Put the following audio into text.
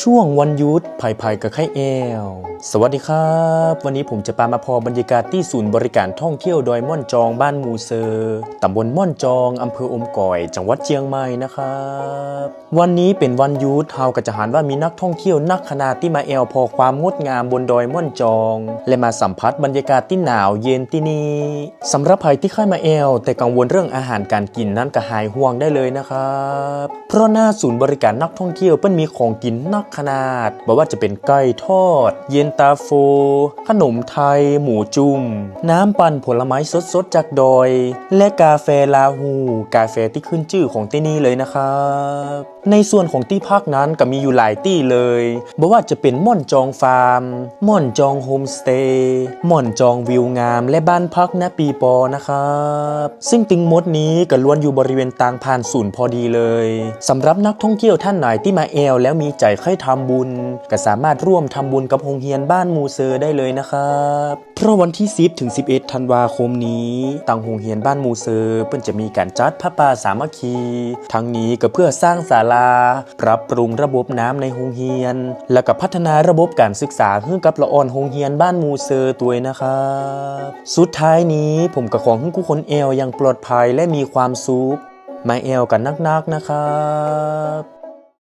ช่วงวันยุดไผ่ไผ่กับไข่แอวสวัสดีครับ วันนี้ผมจะพามาพอบรรยากาศที่ศูนย์บริการท่องเที่ยวดอยม่อนจองบ้านมูเซอร์ตำบลม่อนจองอำเภออมก่อย จังหวัดเชียงใหม่นะครับ วันนี้เป็นวันยุดเฮาก็จะหันว่ามีนักท่องเที่ยวนักขนาดที่มาแอวพอความงดงามบนดอยม่อนจอง และมาสัมผัสบรรยากาศที่หนาวเย็นที่นี่สำหรับใครที่เข้ามาแอวแต่กังวลเรื่องอาหารการกินนั้นก็หายห่วงได้เลยนะครับ เพราะหน้าศูนย์บริการนักท่องเที่ยวเปิ้นมีของกินนักขนาดบอกว่าจะเป็นไก่ทอด เย็นตาโฟ ขนมไทย หมูจุ่ม น้ำปั่นผลไม้สดๆ จากดอย และกาแฟลาฮูกาแฟที่ขึ้นชื่อของที่นี่เลยนะครับ ในส่วนของที่พักนั้นก็มีอยู่หลายที่เลยบอกว่าจะเป็นม่อนจองฟาร์ม ม่อนจองโฮมสเตย์ม่อนจองวิวงาม และบ้านพักณปีปอนะครับซึ่งตึงมดนี้ก็ล้วนอยู่บริเวณต่างผ่านศูนย์พอดีเลยสำหรับนักท่องเที่ยวท่านไหนที่มาแอลแล้วมีใจใคร่ทำบุญ ก็สามารถร่วมทำบุญกับโรงเรียนบ้านมูเซอร์ได้เลยนะครับ เพราะวันที่ 10 ถึง 11 ธันวาคมนี้ตังโรงเรียนบ้านมูเซอร์เปิ้นจะมีการจัดพระป่าสามัคคี ทั้งนี้ก็เพื่อสร้างศาลา ปรับปรุงระบบน้ำในโรงเรียน และก็พัฒนาระบบการศึกษาให้กับละอ่อนโรงเรียนบ้านมูเซอร์ตัวนะครับสุดท้ายนี้ผมก็ขอให้ทุกคนแอลอย่างปลอดภัยและมีความสุขมาแอลกันนักๆนะครับ